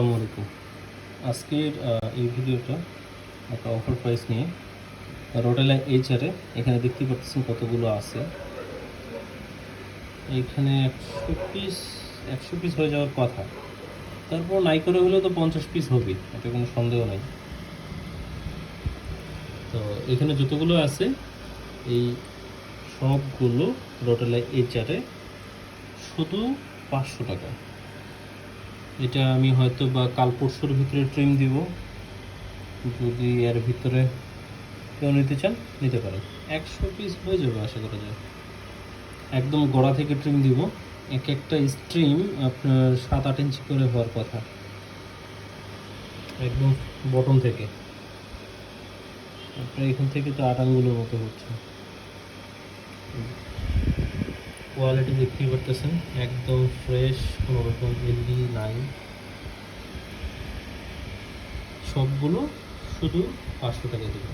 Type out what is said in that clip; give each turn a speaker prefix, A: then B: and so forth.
A: আসসালামু আলাইকুম। আজকের এই ভিডিওটা একটা অফার প্রাইস নিয়ে। রোডেলা এইচআরে এখানে দেখতে পাচ্ছেন কতগুলো আছে। এইখানে একশো পিস একশো পিস হয়ে যাওয়ার কথা। তারপর নাই করে হলেও তো পঞ্চাশ পিস হবে এটা কোনো সন্দেহ নেই। তো এখানে যতগুলো আছে, এই সবগুলো রোটেলা এইচআরে শুধু পাঁচশো টাকা। এটা আমি হয়তো বা কাল পরশুর ভিতরে ট্রিম দিব। যদি এর ভিতরে কেউ নিতে চান, নিতে পারেন একশো পিস হয়ে যাবে আশা করা যায়। একদম গোড়া থেকে ট্রিম দিব। এক একটা স্ট্রিম আপনার সাত আট ইঞ্চি করে হওয়ার কথা। একদম বটন থেকে। আপনার এখান থেকে তো আট আঙ্গুলের মতো হচ্ছে। কোয়ালিটি দেখতেই পারতেছেন একদম ফ্রেশ কোনো রকম এলডি নাই। সবগুলো শুধু পাঁচশো টাকা দেবে।